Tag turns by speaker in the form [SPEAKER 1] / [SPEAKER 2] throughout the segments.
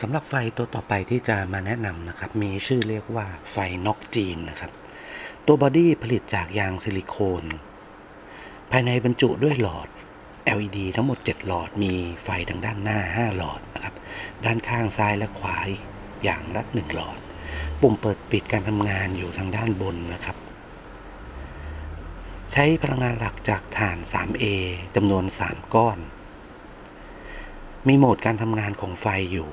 [SPEAKER 1] สำหรับไฟตัวต่อไปที่จะมาแนะนำนะครับ มีชื่อเรียกว่าไฟน็อกจีนนะครับ ตัวบอดี้ผลิตจากยางซิลิโคน ภายในบรรจุด้วยหลอด LED ทั้งหมด 7 หลอด มีไฟทางด้านหน้า 5 หลอดนะครับ ด้านข้างซ้ายและขวาอย่างละ 1 หลอด ปุ่มเปิดปิดการทำงานอยู่ทางด้านบนนะครับ ใช้พลังงานหลักจากถ่าน 3A จำนวน 3 ก้อน มีโหมดการทำงานของไฟอยู่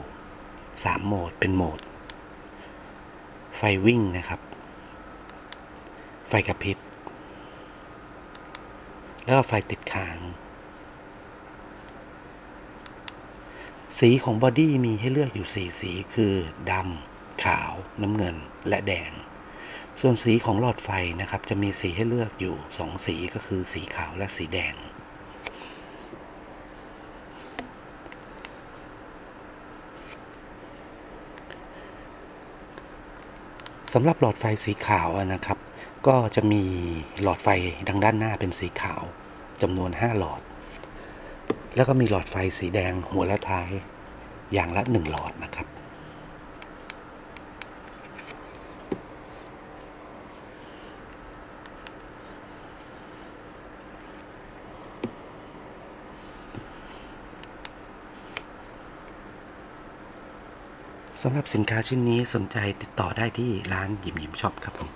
[SPEAKER 1] 3โหมดเป็นโหมด ไฟวิ่งนะครับ ไฟกระพริบ แล้วก็ไฟติดค้าง สีของบอดี้มีให้เลือกอยู่4สีคือดำขาวน้ำเงินและแดง ส่วนสีของหลอดไฟนะครับ จะมีสีให้เลือกอยู่2สีก็คือสีขาวและสีแดง สำหรับหลอดไฟสีขาวนะครับ ก็จะมีหลอดไฟทางด้านหน้าเป็นสีขาวจำนวน5หลอด แล้วก็มีหลอดไฟสีแดงหัวและท้ายอย่างละ1หลอดนะครับ สำหรับสินค้าชิ้นนี้สนใจติดต่อได้ที่ร้านหยิมหยิมช็อปครับผม